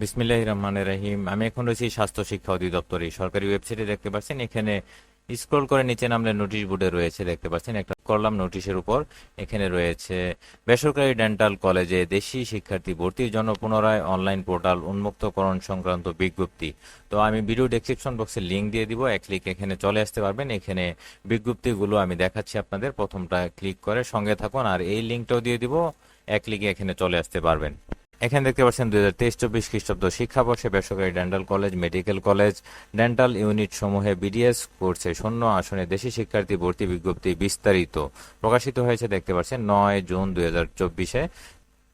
বিসমিল্লাহ রহমান রহিম। আমি এখন রয়েছি স্বাস্থ্য শিক্ষা অধিদপ্তরে সরকারি ওয়েবসাইটে, দেখতে পাচ্ছেন এখানে স্ক্রল করে নিচে নামলে নোটিশ বোর্ডে রয়েছে, দেখতে পাচ্ছেন একটা করলাম নোটিশের উপর এখানে রয়েছে, বেসরকারি ডেন্টাল কলেজে দেশি শিক্ষার্থী ভর্তির জন্য পুনরায় অনলাইন পোর্টাল উন্মুক্তকরণ সংক্রান্ত বিজ্ঞপ্তি। তো আমি ভিডিও ডেসক্রিপশন বক্সে লিঙ্ক দিয়ে দিব, এক ক্লিক এখানে চলে আসতে পারবেন। এখানে বিজ্ঞপ্তিগুলো আমি দেখাচ্ছি আপনাদের, প্রথমটা ক্লিক করে সঙ্গে থাকুন, আর এই লিঙ্কটাও দিয়ে দিব, এক ক্লিকে এখানে চলে আসতে পারবেন। এখানে দেখতে পাচ্ছেন দুই হাজার তেইশ চব্বিশ খ্রিস্টাব্দ শিক্ষাবর্ষে বেসরকারি dental college, medical college, dental unit সমূহে বিডিএস কোর্সে শূন্য আসনে দেশি শিক্ষার্থী ভর্তি বিজ্ঞপ্তি বিস্তারিত। প্রকাশিত হয়েছে, দেখতে পাচ্ছেন, নয় জুন দুই হাজার চব্বিশে।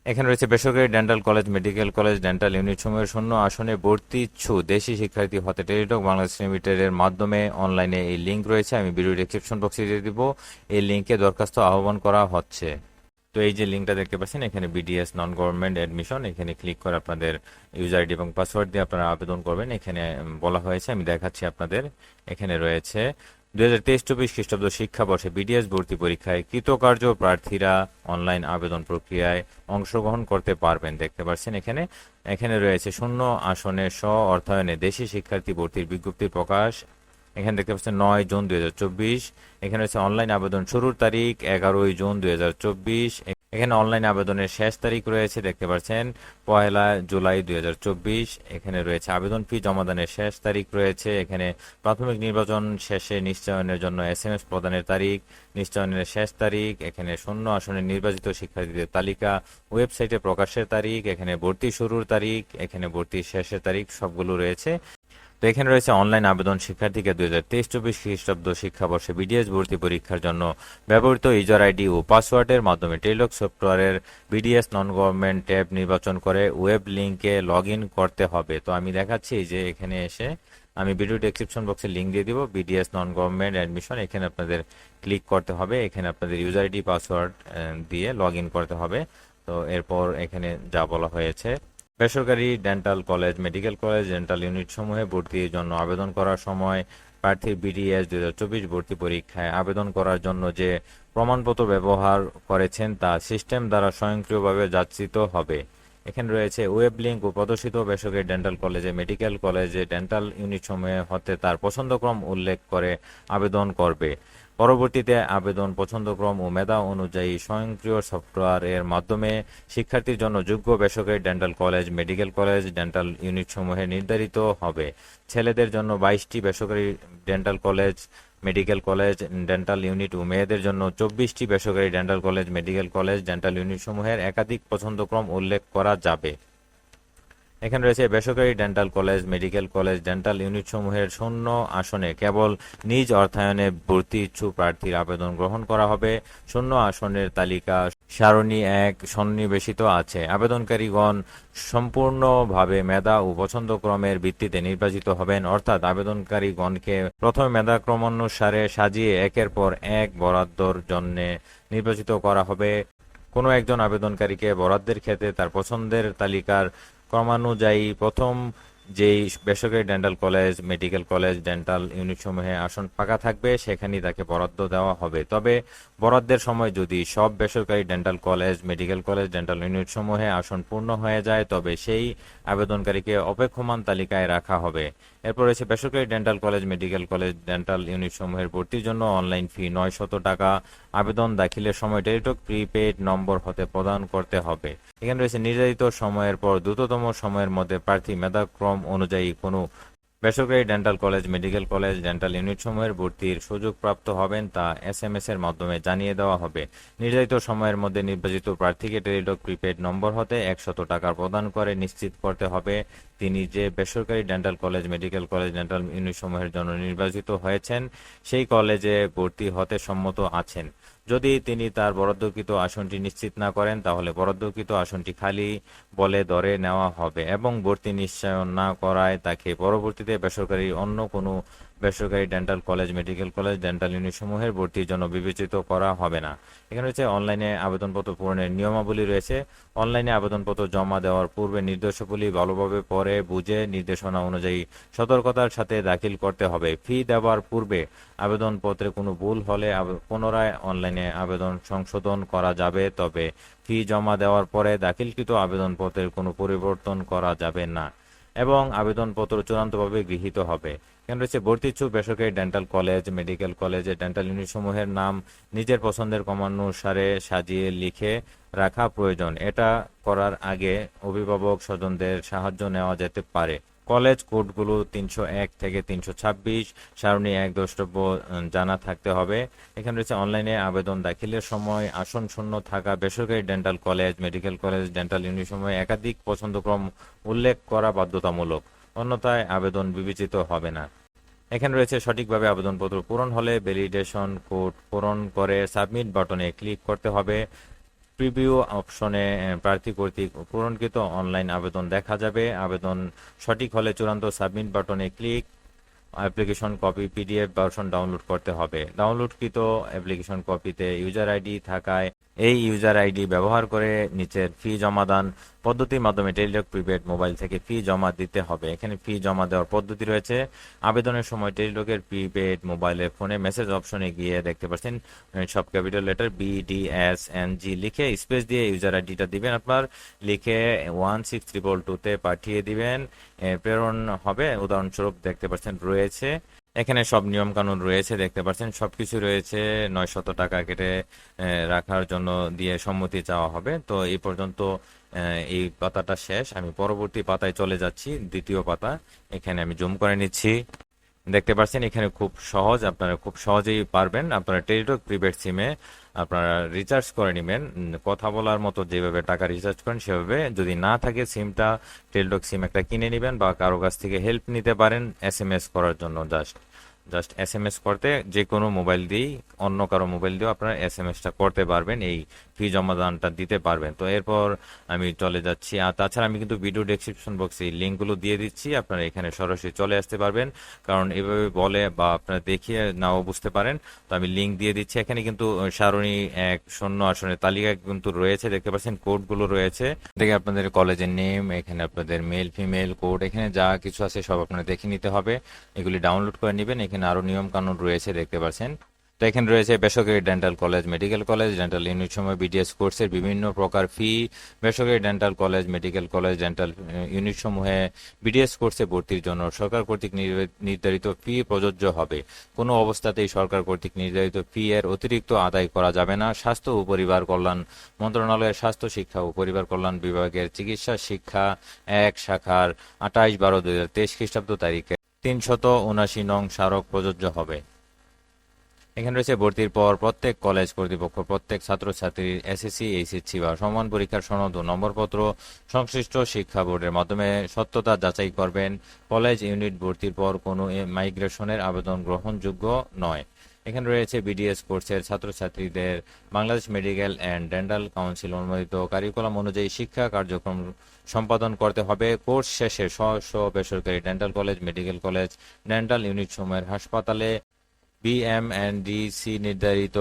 এখানে রয়েছে বেসরকারি dental college, medical college, dental unit সমূহের শূন্য আসনে ভর্তি ইচ্ছু দেশি শিক্ষার্থী হতে টেলিটক বাংলাদেশ লিমিটেডের মাধ্যমে অনলাইনে এই লিঙ্ক রয়েছে। আমি ভিডিও ডিসক্রিপশন বক্সে দিয়ে দিব। এই লিঙ্কে দরখাস্ত আহ্বান করা হচ্ছে। তো এই যে লিঙ্কটা দেখতে পাচ্ছেন, এখানে বিডিএস নন গভর্নমেন্ট অ্যাডমিশন এখানে ক্লিক করে আপনাদের ইউজার আইডি এবং পাসওয়ার্ড দিয়ে আপনারা আবেদন করবেন। এখানে বলা হয়েছে, আমি দেখাচ্ছি আপনাদের, এখানে রয়েছে, দুই হাজার তেইশ চব্বিশ খ্রিস্টাব্দ শিক্ষাবর্ষে বিডিএস ভর্তি পরীক্ষায় কৃতকার্য প্রার্থীরা অনলাইন আবেদন প্রক্রিয়ায় অংশগ্রহণ করতে পারবেন। দেখতে পাচ্ছেন এখানে এখানে রয়েছে শূন্য আসনে স্ব অর্থায়নে দেশি শিক্ষার্থী ভর্তির বিজ্ঞপ্তি প্রকাশ এখানে দেখতে পাচ্ছেন নয় জুন দুই হাজার চব্বিশ। এখানে রয়েছে অনলাইন আবেদন শুরুর তারিখ এগারোই জুন দুই হাজার চব্বিশ। এখানে অনলাইন আবেদনের শেষ তারিখ রয়েছে, দেখতে পাচ্ছেন, পয়লা জুলাই দুই হাজার চব্বিশ। এখানে রয়েছে আবেদন ফি জমাদানের শেষ তারিখ রয়েছে। এখানে প্রাথমিক নির্বাচন শেষে নিশ্চয়নের জন্য এস এম এস প্রদানের তারিখ, নিশ্চয়নের শেষ তারিখ, এখানে শূন্য আসনে নির্বাচিত শিক্ষার্থীদের তালিকা, ওয়েবসাইটে প্রকাশের তারিখ, এখানে ভর্তি শুরুর তারিখ, এখানে ভর্তি শেষের তারিখ সবগুলো রয়েছে। তো এখানে রয়েছে অনলাইন আবেদন শিক্ষার্থীকে দুই হাজার তেইশ চব্বিশ খ্রিস্টাব্দ শিক্ষাবর্ষে বিডিএস ভর্তি পরীক্ষার জন্য ব্যবহৃত ইউজার আইডি ও পাসওয়ার্ডের মাধ্যমে টেলক সফটওয়্যারের বিডিএস নন গভর্নমেন্ট ট্যাব নির্বাচন করে ওয়েব লিঙ্কে লগ করতে হবে। তো আমি দেখাচ্ছি যে এখানে এসে আমি ভিডিও ডেসক্রিপশন বক্সে লিঙ্ক দিয়ে দিব। বিডিএস নন গভর্নমেন্ট অ্যাডমিশন এখানে আপনাদের ক্লিক করতে হবে। এখানে আপনাদের ইউজার আইডি পাসওয়ার্ড দিয়ে লগ করতে হবে। তো এরপর এখানে যা বলা হয়েছে বেসরকারি dental college, medical college, dental unit সমূহে ভর্তির জন্য আবেদন করার সময় প্রার্থীর বিডিএস দুই হাজার চব্বিশ ভর্তি পরীক্ষায় আবেদন করার জন্য যে প্রমাণপত্র ব্যবহার করেছেন তা সিস্টেম দ্বারা স্বয়ংক্রিয়ভাবে যাচিত হবে। এখানে রয়েছে ওয়েব লিঙ্ক ও প্রদর্শিত বেসরকারি ডেন্টাল কলেজে, মেডিকেল কলেজে, ডেন্টাল ইউনিট সমূহে হতে তার পছন্দক্রম উল্লেখ করে আবেদন করবে। পরবর্তীতে আবেদন পছন্দক্রম ও মেধা অনুযায়ী স্বয়ংক্রিয় সফটওয়্যার এর মাধ্যমে শিক্ষার্থীর জন্য যোগ্য বেসরকারি dental college, medical college, dental unit সমূহে নির্ধারিত হবে। ছেলেদের জন্য বাইশটি বেসরকারি dental college, medical college, dental unit ও মেয়েদের জন্য চব্বিশটি বেসরকারি dental college, medical college, dental unit সমূহের একাধিক পছন্দক্রম উল্লেখ করা যাবে। এখানে রয়েছে বেসরকারি dental college, medical college, dental unit সমূহের শূন্য আসনে কেবল নিজ অর্থায়নে ভর্তি ইচ্ছুক প্রার্থীর আবেদন গ্রহণ করা হবে। শূন্য আসনের তালিকা সারণী এক সন্নিবেশিত আছে। আবেদনকারীগণ সম্পূর্ণভাবে মেধা ও পছন্দক্রমের ভিত্তিতে নির্বাচিত হবেন, অর্থাৎ আবেদনকারীগণকে প্রথমে মেধাক্রমানুসারে সাজিয়ে একের পর এক বরাদ্দর জন্য নির্বাচিত করা হবে। কোনো একজন আবেদনকারীকে বরাদ্দের ক্ষেত্রে তার পছন্দের তালিকার ক্রমানুযায়ী প্রথম যেই বেসরকারি dental college medical college dental unit সমূহে আসন ফাঁকা থাকবে, সেখানেই তাকে বরাদ্দ দেওয়া হবে। তবে বরাদ্দের সময় যদি সব বেসরকারি dental college medical college dental unit সমূহে আসন পূর্ণ হয়ে যায়, তবে সেই আবেদনকারীকে অপেক্ষমান তালিকায় রাখা হবে। এরপর রয়েছে বেসরকারি dental college medical college dental unit সমূহের ভর্তির জন্য অনলাইন ফি নয় শত টাকা। আবেদন দাখিলের সময় টেলিটক প্রিপেড নম্বর হতে প্রদান করতে হবে। এখানে রয়েছে নির্ধারিত সময়ের পর দ্রুততম সময়ের মধ্যে প্রার্থী মেধাক্রম অনুযায়ী কোনো বেসরকারি dental college medical college dental unit সমূহের ভর্তির সুযোগ প্রাপ্ত হবেন তা এস এম এস এর মাধ্যমে জানিয়ে দেওয়া হবে। নির্ধারিত সময়ের মধ্যে নির্বাচিত প্রার্থীকে টেলিটক প্রিপেড নম্বর হতে একশত টাকা প্রদান করে নিশ্চিত করতে হবে। তিনি যে বেসরকারি dental college medical college dental unit সমূহের জন্য নির্বাচিত হয়েছেন, সেই কলেজে ভর্তি হতে সম্মত আছেন। যদি তিনি তার বরাদ্দকৃত আসনটি নিশ্চিত না করেন, তাহলে বরাদ্দকৃত আসনটি খালি বলে দরে নেওয়া হবে এবং ভর্তি নিশ্চয়ন না করায় তাকে পরবর্তীতে বেসরকারি অন্য কোনো বেসরকারি dental college, medical college, dental unit সমূহের ভর্তির জন্য বিবেচিত করা হবে না। এখানে রয়েছে অনলাইনে আবেদনপত্র পূরণের নিয়মাবলী রয়েছে। অনলাইনে আবেদনপত্র জমা দেওয়ার পূর্বে নির্দেশাবলী ভালোভাবে পড়ে, বুঝে, নির্দেশনা অনুযায়ী সতর্কতার সাথে দাখিল করতে হবে। ফি দেওয়ার পূর্বে আবেদনপত্রে কোনো ভুল হলে পুনরায় অনলাইনে আবেদন সংশোধন করা যাবে, তবে ফি জমা দেওয়ার পরে দাখিলকৃত আবেদনপত্রের কোনো পরিবর্তন করা যাবে না। এবং আবেদনপত্র চূড়ান্তভাবে গৃহীত হবে। কেন্দ্র রয়েছে ভর্তি ইচ্ছুক বেসরকারি dental college medical college dental unit সমূহের নাম, নিজের পছন্দের ক্রমানুসারে সাজিয়ে লিখে রাখা প্রয়োজন। এটা করার আগে অভিভাবক স্বজনদের সাহায্য নেওয়া যেতে পারে। কলেজ কোডগুলো তিনশো এক থেকে তিনশো ছাব্বিশ, সারণী এক দ্রষ্টব্য জানা থাকতে হবে। এখানে রয়েছে অনলাইনে আবেদন দাখিলের সময়, আসন শূন্য থাকা, বেসরকারি dental college, medical college, dental unit সময় একাধিক পছন্দক্রম উল্লেখ করা বাধ্যতামূলক। অন্যথায় আবেদন বিবেচিত হবে না। এখানে রয়েছে সঠিকভাবে আবেদনপত্র পূরণ হলে ভ্যালিডেশন কোড পূরণ করে সাবমিট বাটনে ক্লিক করতে হবে। প্রিভিউ অপশনে প্রার্থী কর্তৃক পূরণকৃত অনলাইন আবেদন দেখা যাবে। আবেদন সঠিক হলে চূড়ান্ত সাবমিট বাটনে click application copy PDF version download করতে হবে। ডাউনলোডকৃত অ্যাপ্লিকেশন কপিতে ইউজার আইডি থাকায় এই ইউজার আইডি ব্যবহার করে নিচের ফি জমাদান পদ্ধতির মাধ্যমে টেলিটক প্রিপেড মোবাইল থেকে ফি জমা দিতে হবে। এখানে ফি জমা দেওয়ার পদ্ধতি রয়েছে। আবেদনের সময় টেলিটকের প্রিপেড মোবাইলের ফোনে মেসেজ অপশনে গিয়ে দেখতে পাচ্ছেন সব capital letter B D S N G লিখে স্পেস দিয়ে ইউজার আইডিটা দিবেন আপনার। লিখে ওয়ান সিক্স ট্রিপল টুতে পাঠিয়ে দিবেন। প্রেরণ হবে। উদাহরণস্বরূপ দেখতে পাচ্ছেন রয়েছে। এখানে সব নিয়ম কানুন রয়েছে, দেখতে পাচ্ছেন। সবকিছু রয়েছে। নয় শত টাকা কেটে রাখার জন্য দিয়ে সম্মতি চাওয়া হবে। তো এই পর্যন্ত এই পাতাটা শেষ। আমি পরবর্তী পাতায় চলে যাচ্ছি। দ্বিতীয় পাতা, এখানে আমি জুম করে নিচ্ছি। দেখতে পাচ্ছেন, এখানে খুব সহজ, আপনারা খুব সহজেই পারবেন। আপনারা টেলিটক প্রিপেড সিমে আপনারা রিচার্জ করে নেবেন। কথা বলার মতো যেভাবে টাকা রিচার্জ করেন, সেভাবে যদি না থাকে সিমটা, টেলিটক সিম একটা কিনে নেবেন বা কারও কাছ থেকে হেল্প নিতে পারেন এস এম এস করার জন্য just. Just S M S করতে যে কোনো মোবাইল দিয়েই, অন্য কারও মোবাইল দিয়েও আপনারা এস এম এসটা করতে পারবেন, এই ফি জমাদানটা দিতে পারবেন। তো এরপর আমি চলে যাচ্ছি, আর তাছাড়া আমি কিন্তু ভিডিও ডেসক্রিপশন বক্সে লিঙ্কগুলো দিয়ে দিচ্ছি, আপনারা এখানে সরাসরি চলে আসতে পারবেন। কারণ এভাবে বলে বা আপনারা দেখিয়ে নাও বুঝতে পারেন। তো আমি লিঙ্ক দিয়ে দিচ্ছি, এখানে কিন্তু সারণী এক শূন্য আসনের তালিকা কিন্তু রয়েছে, দেখতে পাচ্ছেন কোডগুলো রয়েছে। দেখে আপনাদের কলেজের নেম এখানে আপনাদের মেল ফিমেল কোড এখানে যা কিছু আছে সব আপনারা দেখে নিতে হবে। এগুলি ডাউনলোড করে নেবেন এখানে আরও নিয়ম কানুন রয়েছে, দেখতে পাচ্ছেন। তো এখানে রয়েছে বেসরকারি dental college medical college dental unit সময় বিডিএস কোর্সের বিভিন্ন প্রকার ফি বেসরকারি dental college medical college dental unit সমূহে বিডিএস কোর্সে ভর্তির জন্য সরকার কর্তৃক নির্ধারিত ফি প্রযোজ্য হবে। কোনো অবস্থাতেই সরকার কর্তৃক নির্ধারিত ফি এর অতিরিক্ত আদায় করা যাবে না। স্বাস্থ্য ও পরিবার কল্যাণ মন্ত্রণালয়ের স্বাস্থ্য শিক্ষা ও পরিবার কল্যাণ বিভাগের চিকিৎসা শিক্ষা এক শাখার আঠাইশ বারো দুই হাজার তেইশ খ্রিস্টাব্দ তারিখে তিনশত উনাশি নং স্মারক প্রযোজ্য হবে। এখানে রয়েছে ভর্তির পর প্রত্যেক কলেজ কর্তৃপক্ষ, প্রত্যেক ছাত্রছাত্রীর এসএসসি, এইচএসসি বা সমান পরীক্ষার সনদ ও নম্বরপত্র, সংশ্লিষ্ট শিক্ষা বোর্ডের মাধ্যমে সত্যতা যাচাই করবেন। কলেজ ইউনিট ভর্তির পর কোনো মাইগ্রেশনের আবেদন গ্রহণযোগ্য নয়। এখানে রয়েছে বিডিএস কোর্সের ছাত্রছাত্রীদের Bangladesh medical and dental council অনুমোদিত কারিকুলাম অনুযায়ী শিক্ষা কার্যক্রম সম্পাদন করতে হবে। কোর্স শেষে স্ব বেসরকারি dental college, medical college, dental unit সমূহের হাসপাতালে বিএমএনডিসি নির্ধারিত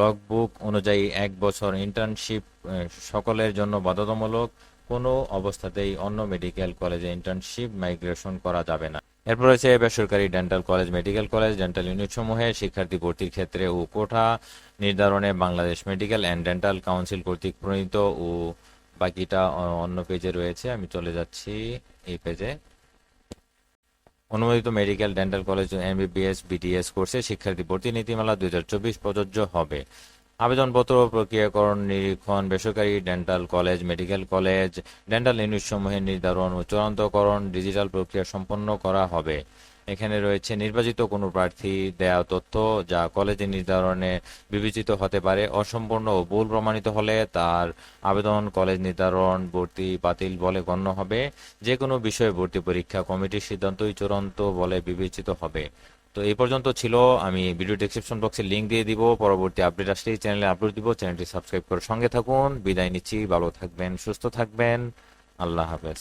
লগবুক অনুযায়ী এক বছর ইন্টার্নশিপ সকলের জন্য বাধ্যতামূলক। কোনো অবস্থাতেই অন্য মেডিকেল কলেজে ইন্টার্নশিপ মাইগ্রেশন করা যাবে না। এরপর রয়েছে বেসরকারি dental college medical college dental unit সমূহে শিক্ষার্থী ভর্তির ক্ষেত্রে ও কোঠা নির্ধারণে Bangladesh medical and dental council কর্তৃক প্রণীত ও বাকিটা অন্য পেজে রয়েছে, আমি চলে যাচ্ছি এই পেজে অনুমোদিত medical dental college MBBS BDS কোর্সে শিক্ষার্থী ভর্তি নীতিমালা দুই হাজার চব্বিশ প্রযোজ্য হবে। আবেদনপত্র প্রক্রিয়াকরণ নিরীক্ষণ, বেসরকারি dental college medical college dental unit সমূহের নির্ধারণ ও চূড়ান্তকরণ ডিজিটাল প্রক্রিয়া সম্পন্ন করা হবে। এখানে রয়েছে নির্বাচিত কোনো প্রার্থী দেয়া তথ্য যা কলেজের নির্ধারণে বিবেচিত হতে পারে। অসম্পূর্ণ ও ভুল প্রমাণিত হলে তার আবেদন কলেজ নির্ধারণ ভর্তি বাতিল বলে গণ্য হবে। যে কোনো বিষয়ে ভর্তি পরীক্ষা কমিটির সিদ্ধান্তই চূড়ান্ত বলে বিবেচিত হবে। তো এই পর্যন্ত ছিল। আমি ভিডিও ডেসক্রিপশন বক্সে লিংক দিয়ে দিব। পরবর্তী আপডেট আসলেই চ্যানেলে আপলোড দিব। চ্যানেলটি সাবস্ক্রাইব করে সঙ্গে থাকুন। বিদায় নিচ্ছি। ভালো থাকবেন, সুস্থ থাকবেন। আল্লাহ হাফেজ।